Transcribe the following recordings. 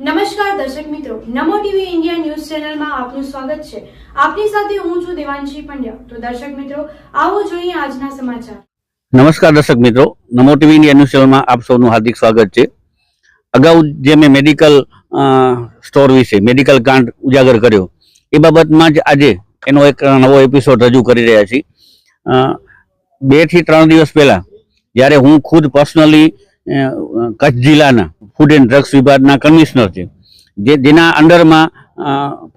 નમસ્કાર દર્શક મિત્રો, નમો ટીવી ઇન્ડિયા ન્યૂઝ ચેનલમાં આપનું સ્વાગત છે. આપની સાથે હું છું દેવાંશી પંડ્યા. તો દર્શક મિત્રો, આવો જોઈએ આજના સમાચાર. નમસ્કાર દર્શક મિત્રો, નમો ટીવી ઇન્ડિયા ન્યૂઝ ચેનલમાં આપ સૌનું હાર્દિક સ્વાગત છે. અગાઉ જે મેં મેડિકલ સ્ટોર વિશે, મેડિકલ કાંડ ઉજાગર કર્યો, એ બાબતમાં જ આજે એનો એક નવો એપિસોડ રજૂ કરી રહ્યા છીએ. બેથી ત્રણ દિવસ પહેલા, જ્યારે હું ખુદ પર્સનલી કચ્છ જિલ્લાના ફૂડ એન્ડ ડ્રગ્સ વિભાગના કમિશનર છે. જે, જેના અંડરમાં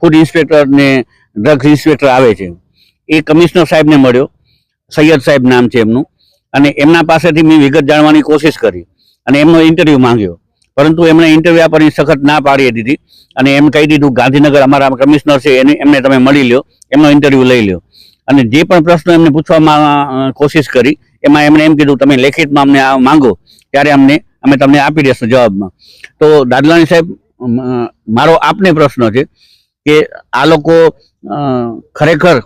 ફૂડ ઇન્સ્પેક્ટર ને ડ્રગ્સ ઇન્સ્પેક્ટર આવે છે. એ કમિશનર સાહેબને મળ્યો. સૈયદ સાહેબ નામ છે એમનું. અને એમના પાસેથી મેં વિગત જાણવાની કોશિશ કરી. અને એમનો ઇન્ટરવ્યૂ માંગ્યો. પરંતુ એમણે ઇન્ટરવ્યૂ આપવાની સખત ના પાડી દીધી. અને એમ કહી દીધું, ગાંધીનગર અમારા કમિશનર છે, એને, એમને તમે મળી લ્યો. એમનો ઇન્ટરવ્યૂ લઈ લ્યો. અને જે પણ પ્રશ્નો એમને પૂછવામાં કોશિશ કરી, એમાં એમણે એમ કીધું, તમે લેખિતમાં અમને આ માંગો, ત્યારે અમને અમે તમને આપી દેશું જવાબમાં. તો દાદલાણી સાહેબ મારો આપને પ્રશ્ન છે કે આ લોકો ખરેખર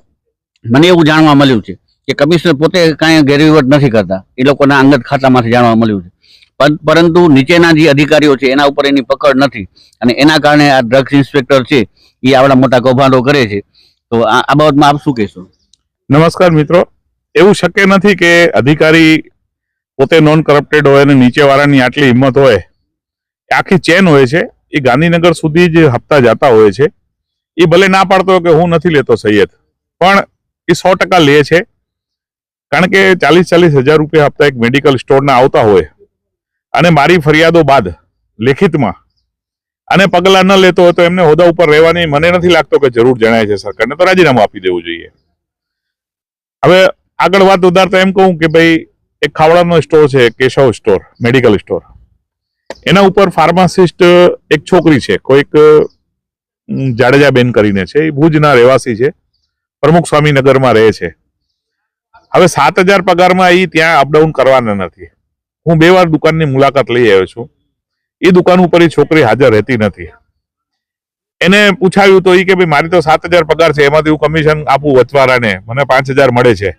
મને એવું જાણવા મળ્યું છે કે કમિશનર પોતે કાંઈ ગેરવહીવટ નથી કરતા. એ લોકોના અંગત ખાતામાંથી જાણવા મળ્યું છે. પર- પરંતુ નીચેના જે અધિકારીઓ છે, એના ઉપર એની પકડ નથી. અને એના કારણે આ ડ્રગ્સ ઇન્સ્પેક્ટર છે, એ આવડા મોટા કૌભાંડો કરે છે. તો આ બાબતમાં આપ શું કહેશો? નમસ્કાર મિત્રો. એવું શક્ય નથી કે અધિકારી પોતે નોન કરપ્ટેડ હોય અને નીચેવાળાની આટલી હિંમત હોય આખી ચેન હોય છે. એ ગાંધીનગર સુધી જ હપ્તા જતા હોય છે, એ ભલે ના પાડતો કે હું નથી લેતો સૈયદ, પણ એ સો ટકા લે છે. કારણ કે ચાલીસ ચાલીસ હજાર રૂપિયા હપ્તા એક મેડિકલ સ્ટોરના આવતા હોય. અને મારી ફરિયાદો બાદ, લેખિતમાં, અને પગલાં ન લેતો હોય તો એમને હોદ્દા ઉપર રહેવાની મને નથી લાગતો કે જરૂર જણાય છે સરકારને, તો રાજીનામું આપી દેવું જોઈએ. હવે આગળ વાત ઉધારતા એમ કહું કે ભાઈ એક ખાવડાનો સ્ટોર છે, કેશવ સ્ટોર, મેડિકલ સ્ટોર. એના ઉપર ફાર્માસિસ્ટ, એક છોકરી છે, કોઈક જાડેજાબેન કરીને છે, એ ભુજના રહેવાસી છે, પ્રમુખ સ્વામીનગરમાં રહે છે. હવે સાત હજાર પગારમાં એ ત્યાં અપડાઉન કરવાના નથી. હું બે વાર દુકાનની મુલાકાત લઈ આવ્યો છું. એ દુકાન ઉપર એ છોકરી હાજર રહેતી નથી. એને પૂછાયું તો એ કે ભાઈ મારી તો સાત હજાર પગાર છે, એમાંથી હું કમિશન આપું વચવારાને, મને પાંચ હજાર મળે છે.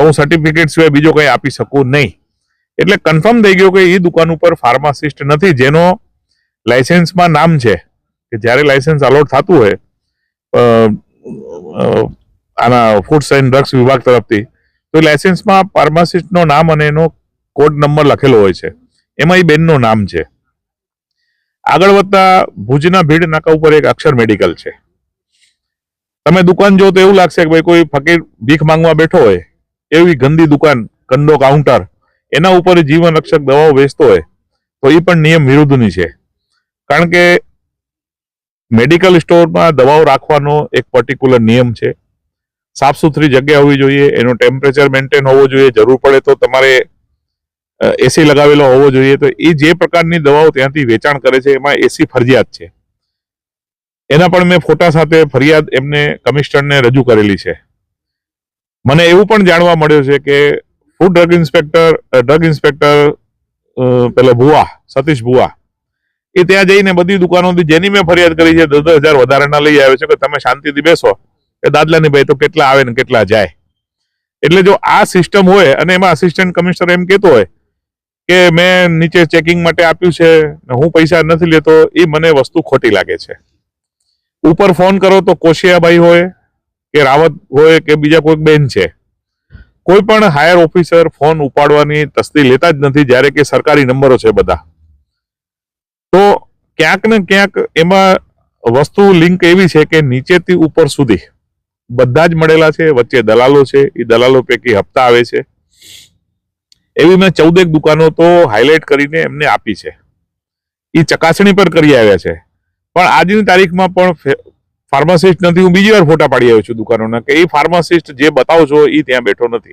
તો હું સર્ટિફિકેટ સિવાય બીજો કંઈ આપી શકું નહીં. એટલે કન્ફર્મ થઈ ગયું કે એ દુકાન ઉપર ફાર્માસિસ્ટ નથી, જેનો લાયસન્સમાં નામ છે, કે જ્યારે લાયસન્સ અલોટ થતું હોય આના ફૂડ્સ એન્ડ ડ્રગ્સ વિભાગ તરફથી, તો લાયસન્સમાં ફાર્માસિસ્ટનો નામ અને એનો કોડ નંબર લખેલો હોય છે. એમાં એ બેનનું નામ છે. આગળ વધતા ભુજના ભીડ નાકા ઉપર એક અક્ષર મેડિકલ છે. તમે દુકાન જો તો એવું લાગશે કે ભાઈ કોઈ ફકીર ભીખ માંગવા બેઠો હોય એવી ગંદી દુકાન, કંડો કાઉન્ટર, એના ઉપર જીવન રક્ષક દવાઓ વેચતો હોય, તો એ પણ નિયમ વિરુદ્ધની છે. કારણ કે મેડિકલ સ્ટોરમાં દવાઓ રાખવાનો એક પર્ટિક્યુલર નિયમ છે. સાફ સુથરી જગ્યા હોવી જોઈએ, એનું ટેમ્પરેચર મેન્ટેન હોવો જોઈએ, જરૂર પડે તો તમારે એસી લગાવેલો હોવો જોઈએ, તો એ જે પ્રકારની દવાઓ ત્યાંથી વેચાણ કરે છે, એમાં એસી ફરજિયાત છે. એના પણ મેં ફોટા સાથે ફરિયાદ એમને કમિશનરને રજૂ કરેલી છે. મને એવું પણ જાણવા મળ્યું છે કે food drug inspector drug inspector પેલા ભુવા, સતીશ ભુવા, એ ત્યાં જઈને બધી દુકાનોથી જેની મેં ફરિયાદ કરી છે દસ હજાર વધારાના લઈ આવે છે, કે તમે શાંતિથી બેસો, કે દાદલાની ભાઈ તો કેટલા આવે ને કેટલા જાય. એટલે જો આ સિસ્ટમ હોય, અને એમાં આસિસ્ટન્ટ કમિશનર એમ કહેતો હોય, કે મેં નીચે ચેકિંગ માટે આપ્યું છે, ને હું પૈસા નથી લેતો, એ મને વસ્તુ ખોટી લાગે છે. ઉપર ફોન કરો તો કોશિયાભાઈ હોય કે રાવત હોય કે બીજા કોઈક બેન છે, કોઈ પણ હાયર ઓફિસર ફોન ઉપાડવાની તસ્દી લેતા જ નથી જ્યારે કે સરકારી નંબરો છે બધા. તો ક્યાંક ને ક્યાંક એમાં વસ્તુ લિંક એવી છે કે નીચેથી ઉપર સુધી બધા જ મળેલા છે, વચ્ચે દલાલો છે એ દલાલો પૈકી હપ્તા આવે છે. એવી મેં ચૌદેક દુકાનો તો હાઇલાઇટ કરીને એમને આપી છે. એ ચકાસણી પર કરી આવ્યા છે. પણ આજની તારીખમાં પણ ફાર્માસિસ્ટ નથી હું બીજી વાર ફોટા પાડી આવ્યો છું દુકાનોના કે એ ફાર્માસિસ્ટ જે બતાવો છો એ ત્યાં બેઠો નથી.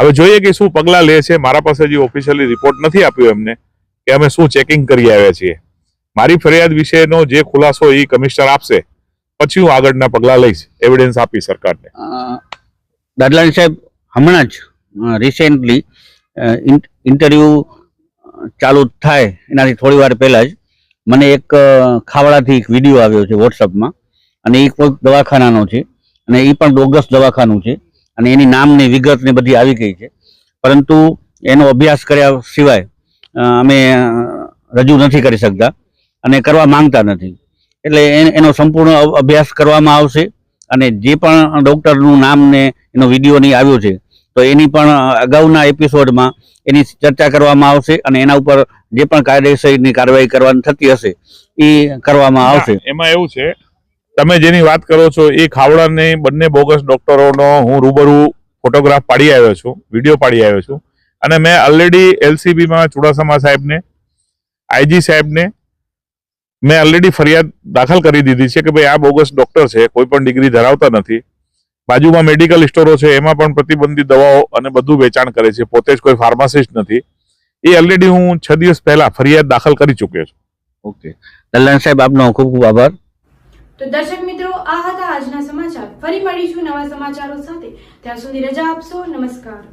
હવે જોઈએ કે શું પગલાં લે છે. મારા પાસે જે ઓફિશિયલી રિપોર્ટ નથી આપ્યો એમને કે અમે શું ચેકિંગ કરી આવ્યા છીએ. મારી ફરિયાદ વિશેનો જે ખુલાસો એ કમિશનર આપશે. પછી હું આગળના પગલાં લઈશ. એવિડન્સ આપી સરકારને. અ, દાદલાણી સાહેબ હમણાં જ રિસેન્ટલી ઇન્ટરવ્યૂ ચાલુ થાય એનાથી થોડી વાર પહેલાં જ મને એક ખાવડાથી એક વીડિયો આવ્યો છે વોટ્સઅપમાં અને એ કોઈક દવાખાનાનો છે. અને એ પણ બોગસ દવાખાનું છે. અને એની નામની વિગતને બધી આવી ગઈ છે. પરંતુ એનો અભ્યાસ કર્યા સિવાય અમે રજૂ નથી કરી શકતા. અને કરવા માંગતા નથી. એટલે એનો સંપૂર્ણ અભ્યાસ કરવામાં આવશે. અને જે પણ ડૉક્ટરનું નામ ને એનો વીડિયો નહીં આવ્યો છે તો એની પણ અગાઉના એપિસોડમાં એની ચર્ચા કરવામાં આવશે અને એના ઉપર જે પણ કાયદેસરની કાર્યવાહી કરવાની થતી હશે એ કરવામાં આવશે. એમાં એવું છે તમે જેની વાત કરો છો એ ખાવડાને બંને બોગસ ડોક્ટરોનો હું રૂબરૂ ફોટોગ્રાફ પાડી આવ્યો છું વીડિયો પાડી આવ્યો છું. અને મેં ઓલરેડી એલસીબીમાં ચુડાસમા સાહેબને આઈજી સાહેબને મેં ઓલરેડી ફરિયાદ દાખલ કરી દીધી છે કે ભાઈ આ બોગસ ડોક્ટર છે કોઈ પણ ડિગ્રી ધરાવતા નથી. બાજુમાં મેડિકલ સ્ટોરો છે એમાં પણ પ્રતિબંધિત દવાઓ અને બધું વેચાણ કરે છે. પોતે જ કોઈ ફાર્માસિસ્ટ નથી. એ ઓલરેડી હું છ દિવસ પહેલા ફરિયાદ દાખલ કરી ચૂક્યો છું. ઓકે. દલાન સાહેબ આપનો ખૂબ ખૂબ આભાર. તો દર્શક મિત્રો આ હતા આજના સમાચાર. ફરી મળીશું નવા સમાચારો સાથે. ત્યાં સુધી રજા આપશો. નમસ્કાર.